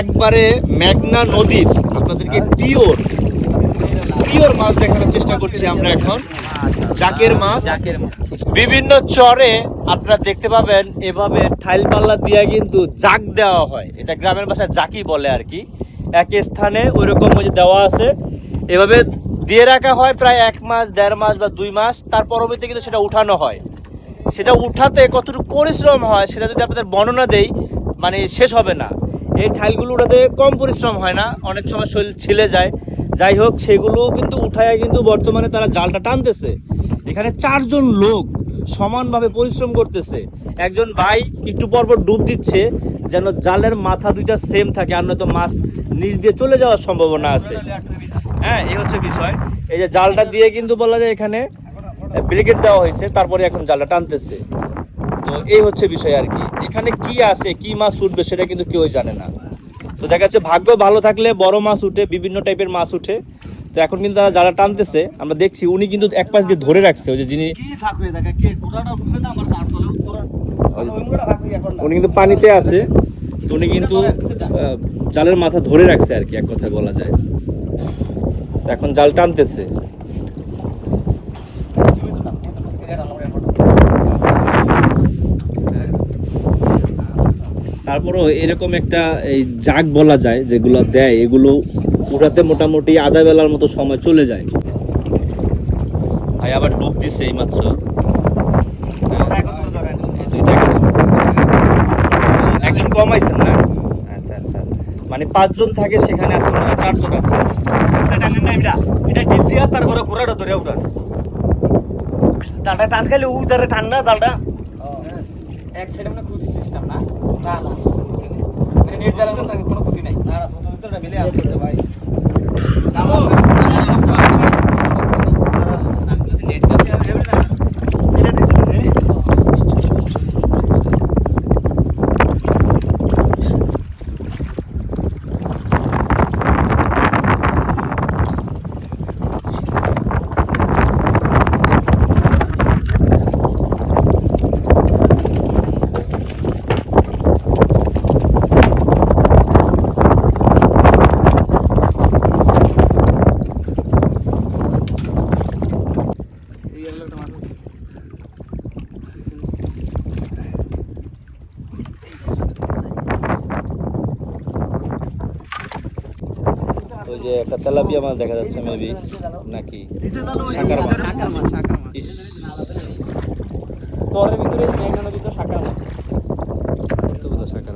একবারে মেঘনা নদীর আপনাদেরকে পিওর পিওর মাছ দেখানোর চেষ্টা করছি আমরা এখন। জাকের মাছ। জাকের মাছ। বিভিন্ন চরে আপনারা দেখতে পাবেন এভাবে ঠাইল পাল্লা দিয়ে কিন্তু জাক দেওয়া হয়। এটা গ্রামের ভাষায় জাকি বলে আর কি। এক স্থানে ওইরকম ওই যে দেওয়া আছে। এভাবে দিয়ে রাখা হয় প্রায় এক মাস দেড় মাস বা দুই মাস। তার পরবর্তীতে কিন্তু সেটা উঠানো হয়। সেটা উঠাতে কতটুকু পরিশ্রম হয় সেটা যদি আপনাদের বর্ণনা দেই মানে শেষ হবে না। এই ঠাইলগুলো উঠাতে কম পরিশ্রম হয় না, অনেক সময় শরীর ছিলে যায়। যাই হোক, সেগুলো কিন্তু উঠায় কিন্তু বর্তমানে তারা জালটা টানতেছে। এখানে চারজন লোক সমানভাবে পরিশ্রম করতেছে। একজন ভাই একটু পরপর ডুব দিচ্ছে, যেন জালের মাথা দুইটা সেম থাকে, আর নয়তো মাছ নিচ দিয়ে চলে যাওয়ার সম্ভাবনা আছে। হ্যাঁ এই হচ্ছে বিষয়। এই যে জালটা দিয়ে কিন্তু বলা যায় এখানে ব্রিগেড দেওয়া হয়েছে, তারপরে এখন জালটা টানতেছে। তো এই হচ্ছে বিষয় আর কি। এখানে কি আছে, কি মাছ উঠবে সেটা কিন্তু কেউই জানে না। তো দেখা যাচ্ছে ভাগ্য ভালো থাকলে বড় মাছ উঠে বিভিন্ন টাইপের মাছ উঠে। তো এখন কিন্তু তারা যারা টানতেছে আমরা দেখছি উনি কিন্তু এক পাশ দিয়ে ধরে রাখছে ওই যে যিনি উনি কিন্তু পানিতে আছে। উনি কিন্তু জালের মাথা ধরে রাখছে আর কি এক কথা বলা যায়। তো এখন জাল টানতেছে। তারপরও এরকম একটা এই জাগ বলা যায় যেগুলো দেয় এগুলো উঠাতে মোটামুটি আধা বেলার মতো সময় চলে যায় ভাই আবার ডুব দিছে এই মাত্র একজন কমাইছেন না আচ্ছা আচ্ছা মানে পাঁচজন থাকে সেখানে আজকে মনে হয় চারজন আছে এটা ডিসিয়া তারপরে ঘোড়াটা ধরে উঠান দালটা টান খাইলে উদারে টান না দালটা এক সাইডে মানে কুচি সিস্টেম না? না না। মানে নেট জ্বালানো কোনো ক্ষতি নাই। না না ভিতরে মিলে আসতে ভাই নেট জ্বালানো এটা দিছে এই এলাকাটা মাছ আছে ওই যে একটা তেলাপিয়া মাছ দেখা যাচ্ছে মেবি নাকি? শাকার মাছ। মাছ।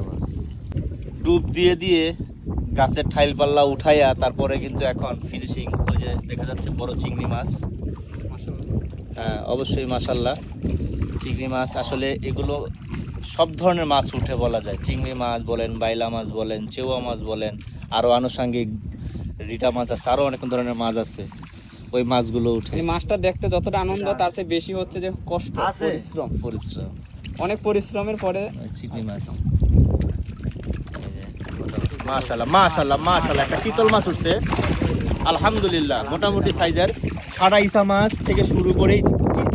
মাছ। ডুব দিয়ে দিয়ে গাছের ঠাইল পাল্লা উঠাইয়া তারপরে কিন্তু এখন ফিনিশিং ওই যে দেখা যাচ্ছে বড় চিংড়ি মাছ। হ্যাঁ অবশ্যই মাসাল্লাহ চিংড়ি মাছ আসলে এগুলো সব ধরনের মাছ উঠে বলা যায়। চিংড়ি মাছ বলেন, বাইলা মাছ বলেন, চেওয়া মাছ বলেন আরও আনুষঙ্গিক রিটা মাছ আছে আরও অনেক ধরনের মাছ আছে। ওই মাছগুলো উঠে। মানে মাছটা দেখতে যতটা আনন্দ তার চেয়ে বেশি হচ্ছে যে কষ্ট আছে। পরিশ্রম। পরিশ্রম। অনেক পরিশ্রমের পরে চিংড়ি মাছ। মাশাল্লাহ মাশাল্লাহ মাশাল্লাহ একটা চিতল মাছ উঠছে। আলহামদুলিল্লাহ মোটামুটি সাইজের। ছাড়া ইসা মাছ থেকে শুরু করে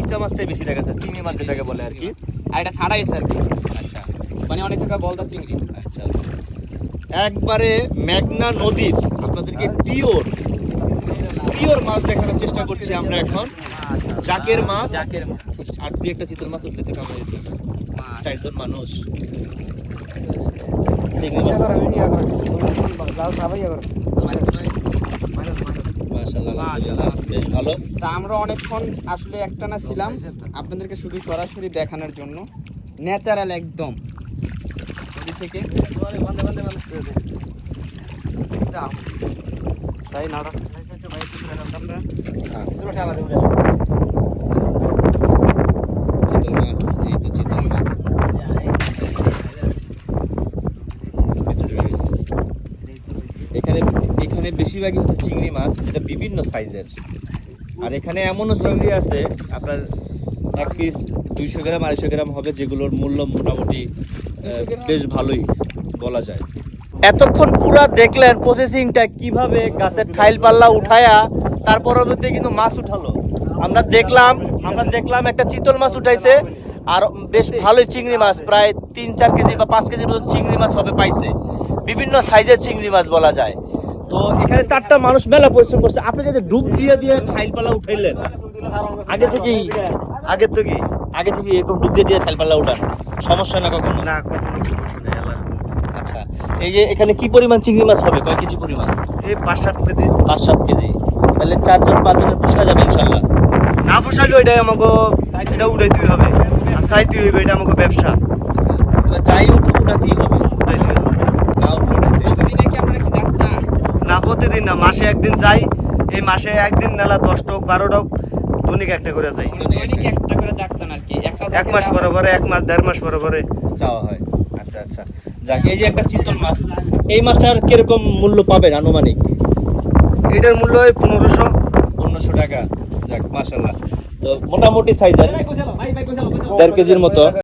ইচা মাছটাই বেশি দেখা যাচ্ছে চিংড়ি মাছ যেটাকে বলে আর কি। আর এটা ছাড়াইছে আর কি। আচ্ছা। মানে অনেক টাকা বলতা চিংড়ি। আচ্ছা। একবারে মেঘনা নদীর আপনাদেরকে পিওর পিওর মাছ দেখানোর চেষ্টা করছি আমরা এখন। জাকের মাছ। জাকের মাছ। আর দুই একটা চিতল মাছ উঠতে কামড়ে যেত চারজন মানুষ। বেশ ভালো। তা আমরা অনেকক্ষণ আসলে একটানা ছিলাম আপনাদেরকে শুধু সরাসরি দেখানোর জন্য। ন্যাচারাল একদম। থেকে। হ্যাঁ, এখানে এখানে বেশিরভাগই হচ্ছে চিংড়ি মাছ যেটা বিভিন্ন সাইজের। আর এখানে এমনও চিংড়ি আছে আপনার এক পিস দুইশো গ্রাম আড়াইশো গ্রাম হবে যেগুলোর মূল্য মোটামুটি বেশ ভালোই বলা যায়। এতক্ষণ পুরা দেখলেন প্রসেসিংটা কীভাবে গাছের ঠাইল পাল্লা উঠায়া তার পরবর্তী কিন্তু মাছ উঠালো। আমরা দেখলাম আমরা দেখলাম একটা চিতল মাছ উঠাইছে আর বেশ ভালোই চিংড়ি মাছ প্রায় তিন চার কেজি বা পাঁচ কেজি পর্যন্ত চিংড়ি মাছ হবে পাইছে। বিভিন্ন সাইজের চিংড়ি মাছ বলা যায়। তো এখানে চারটা মানুষ মেলা পরিশ্রম করছে। আপনি যদি ডুব দিয়ে দিয়ে ঠাইল পাল্লা উঠাইলেন আগে থেকেই আগের তো কি? আগে থেকে এরকম ডুব দিয়ে দিয়ে ঠাইল পাল্লা উঠান? সমস্যা না কখনো? না কখনো সমস্যা নেই, আল্লাহর হুকুম। আচ্ছা এই যে এখানে কি পরিমাণ চিংড়ি মাছ হবে? কয় কেজি পরিমাণ? এই পাঁচ সাত কেজি। পাঁচ সাত কেজি। তাহলে চারজন পাঁচজনের পোষা যাবে ইনশাল্লাহ। না ফসাইলে ওইটাই আমাকে এটা উঠাইতেই হবে। আর চাইতেই হইবে এটা আমাকে ব্যবসা। আচ্ছা যাই উঠুক ওটাতেই হবে। উঠাইতেই হবে। না উঠলে প্রতিদিন না মাসে একদিন যাই। এই মাসে একদিন নালা দশ টক বারো টক দৈনিক একটা করে যাই। একটা। করে যাচ্ছেন আর কি। একটা এক মাস পরে পরে এক মাস দেড় মাস পরে পরে চাওয়া হয়। আচ্ছা আচ্ছা। যাক এই যে একটা চিতল মাছ এই মাছটার কীরকম মূল্য পাবেন আনুমানিক? এটার মূল্য ওই পনেরোশো। পনেরোশো টাকা। যাক মাসাল্লাহ তো মোটামুটি সাইজের দেড় কেজির মতো।